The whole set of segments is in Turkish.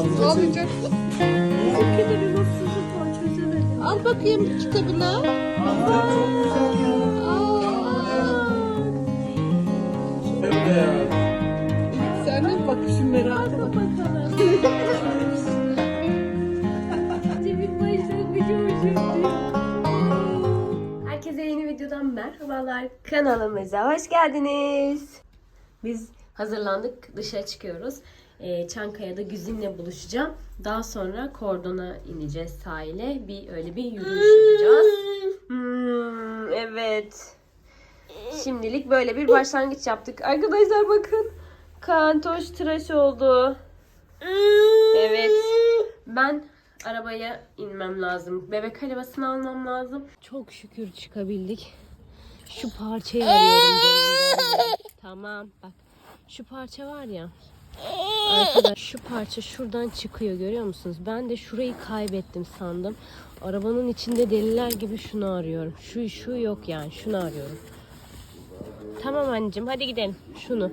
Almayacak. Ülkede bir mutsuzluk var çözemedim. Al bakayım kitabını. Aa. Sen de bakışın merak bakalım. Herkese yeni videodan merhabalar. Kanalımıza hoş geldiniz. Biz hazırlandık. Dışarı çıkıyoruz. Ee, Çankaya'da Güzin'le buluşacağım. Daha sonra Kordon'a ineceğiz sahile. Bir öyle bir yürüyüş yapacağız. Hmm, evet. Şimdilik böyle bir başlangıç yaptık. Arkadaşlar bakın. Kantoş tıraş oldu. Evet. Ben arabaya inmem lazım. Bebek arabasını almam lazım. Çok şükür çıkabildik. Şu parçayı arıyorum. Tamam bak. Şu parça var ya. Arkadaşlar şu parça şuradan çıkıyor görüyor musunuz? Ben de şurayı kaybettim sandım. Arabanın içinde deliler gibi şunu arıyorum. Şu şu yok yani şunu arıyorum. Tamam anneciğim hadi gidelim. Şunu.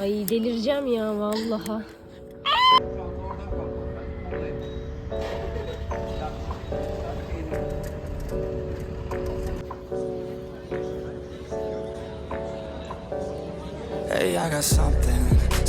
Ay delireceğim ya vallaha. Hey, I got something,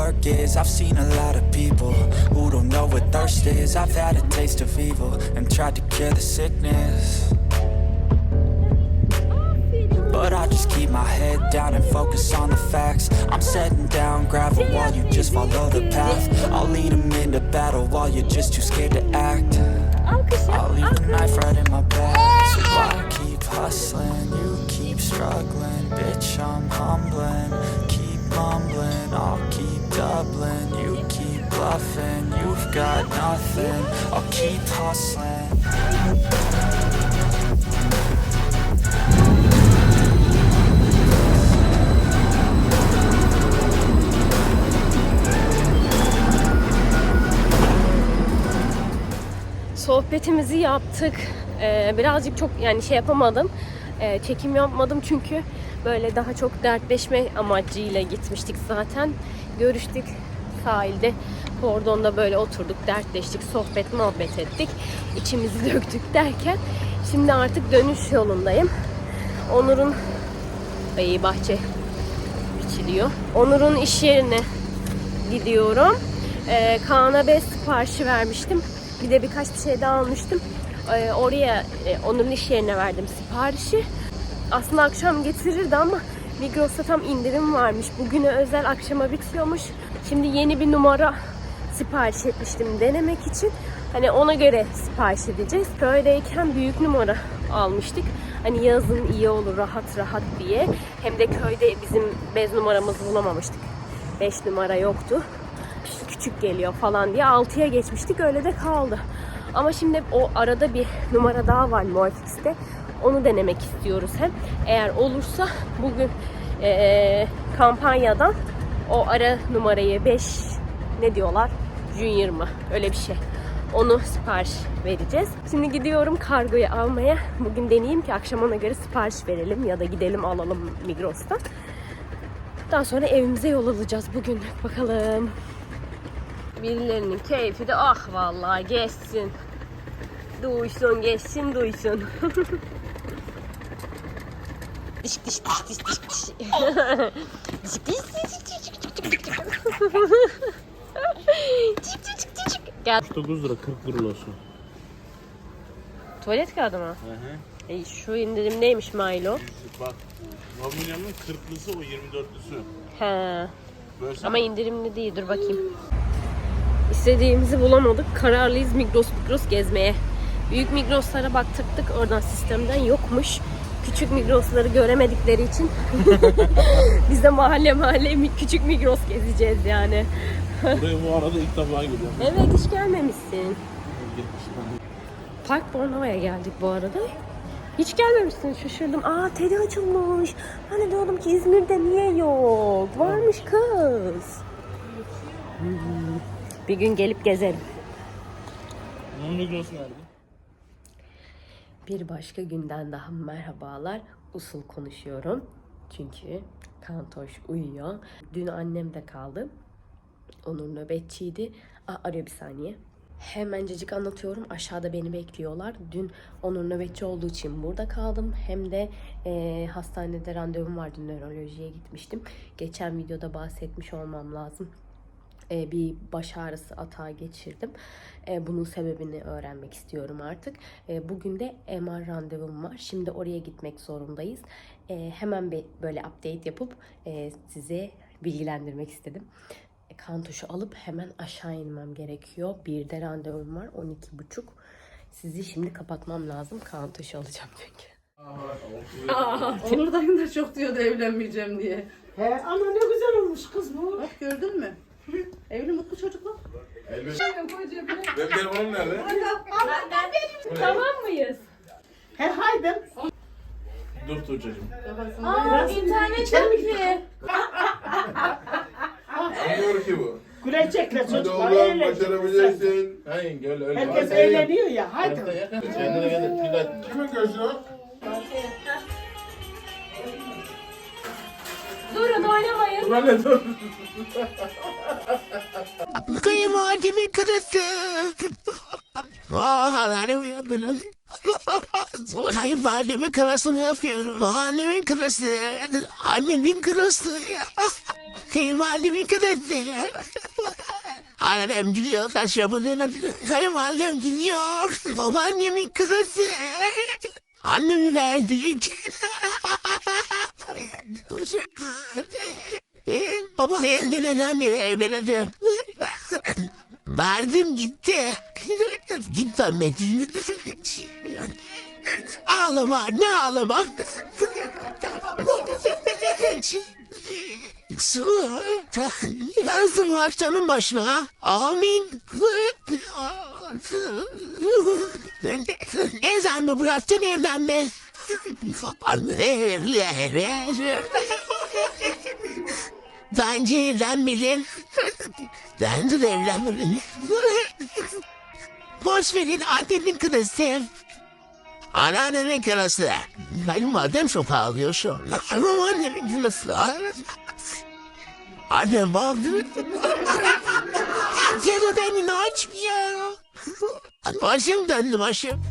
Work is. I've seen a lot of people who don't know what thirst is. I've had a taste of evil and tried to cure the sickness. But I just keep my head down and focus on the facts. I'm setting down gravel while you just follow the path. I'll lead 'em into battle while you're just too scared to act. I'll leave a knife right in my back. So I keep hustling, you keep struggling. Bitch, I'm humbling. Keep mumbling, I'll keep doubling. You keep bluffing, you've got nothing. I'll keep hustling. Sohbetimizi yaptık. Ee, birazcık çok yani şey yapamadım. Ee, çekim yapmadım çünkü böyle daha çok dertleşme amacıyla gitmiştik zaten. Görüştük sahilde. Kordonda böyle oturduk, dertleştik, sohbet muhabbet ettik. İçimizi döktük derken şimdi artık dönüş yolundayım. Onur'un ay bahçe biçiliyor. Onur'un iş yerine gidiyorum. Ee, Kaan'a bez siparişi vermiştim. Bir de birkaç bir şey daha almıştım. Ee, oraya e, onun iş yerine verdim siparişi. Aslında akşam getirirdi ama Migros'ta tam indirim varmış. Bugüne özel akşama bitiyormuş. Şimdi yeni bir numara sipariş etmiştim denemek için. Hani ona göre sipariş edeceğiz. Köydeyken büyük numara almıştık. Hani yazın iyi olur rahat rahat diye. Hem de köyde bizim bez numaramızı bulamamıştık. 5 numara yoktu. Küçük geliyor falan diye 6'ya geçmiştik öyle de kaldı. Ama şimdi o arada bir numara daha var Morfix'te. Onu denemek istiyoruz hem. Eğer olursa bugün eee, kampanyadan o ara numarayı 5 ne diyorlar? Junior mı? Öyle bir şey. Onu sipariş vereceğiz. Şimdi gidiyorum kargoyu almaya. Bugün deneyeyim ki akşam ona göre sipariş verelim ya da gidelim alalım Migros'tan. Daha sonra evimize yol alacağız bugün. Bakalım. Birilerinin keyfi de ah vallahi geçsin. Duysun geçsin duysun. Dişik dişik dişik dişik dişik dişik. Dişik dişik dişik dişik dişik dişik dişik. Dişik dişik dişik. Gel. 9 lira 40 gurlosu. Tuvalet kağıdı mı? Hı hı. E, şu indirim neymiş Milo? Bak Vamulya'nın 40'lısı o 24'lüsü. He. Bölsene. Ama indirimli değil dur bakayım. İstediğimizi bulamadık. Kararlıyız Migros Migros gezmeye. Büyük Migros'lara baktıktık. Oradan sistemden yokmuş. Küçük Migros'ları göremedikleri için biz de mahalle mahalle küçük Migros gezeceğiz yani. Buraya bu arada ilk defa geliyorum. Evet hiç gelmemişsin. Park Bornova'ya geldik bu arada. Hiç gelmemişsin şaşırdım. Aa Teddy açılmış. Hani diyordum ki İzmir'de niye yok? Varmış kız. Bir gün gelip gezerim. Migros nerede? Bir başka günden daha merhabalar. Usul konuşuyorum. Çünkü Kantoş uyuyor. Dün annem de kaldı. Onur nöbetçiydi. Aa, arıyor bir saniye. Hemencecik anlatıyorum. Aşağıda beni bekliyorlar. Dün Onur nöbetçi olduğu için burada kaldım. Hem de e, hastanede randevum vardı. Nörolojiye gitmiştim. Geçen videoda bahsetmiş olmam lazım e, bir baş ağrısı atağı geçirdim. E, bunun sebebini öğrenmek istiyorum artık. E, bugün de MR randevum var. Şimdi oraya gitmek zorundayız. E, hemen bir böyle update yapıp e, size bilgilendirmek istedim. E, kan tuşu alıp hemen aşağı inmem gerekiyor. Bir de randevum var 12.30. Sizi şimdi kapatmam lazım. Kan tuşu alacağım çünkü. Onur dayım da çok diyordu evlenmeyeceğim diye. He, ama ne güzel olmuş kız bu. Bak gördün mü? Evli mutlu çocuklar. Benim telefonum nerede? Tamam mıyız? He haydi. Dur Tuğçe'cim. Aa, internet yok ki. Anlıyor ki bu. Gülecekler Hadi çocuklar. oğlum başarabileceksin. Hayır gel öyle. Herkes eğleniyor ya. Hadi. Kimin gözü oynamayın. Dur anne. Kıymadimi kırıttı. Ah, anneannem uyandı. Kayınvalidemin kırasını yapıyorum. Annemin kırası. Annemin kırası. Kayınvalidemin kırası. Annem gidiyor taş yapılığına. Kayınvalidem gidiyor. Babaannemin kırası. Annem verdi. Baba evleneceğim evleneceğim. Verdim gitti. Gitmedi. Ağlama ne ağlama. Su yazdım akşamın başına. Amin. Ne zaman bıraktın evlenme? Bence evlenmedin. Bence de evlenmedin. Boş verin annenin kırası. Anneannenin kırası. Benim madem çok ağlıyorsun. Ama annemin kırası. Annem bağlı. Ya da beni açmıyor. Başım döndü başım.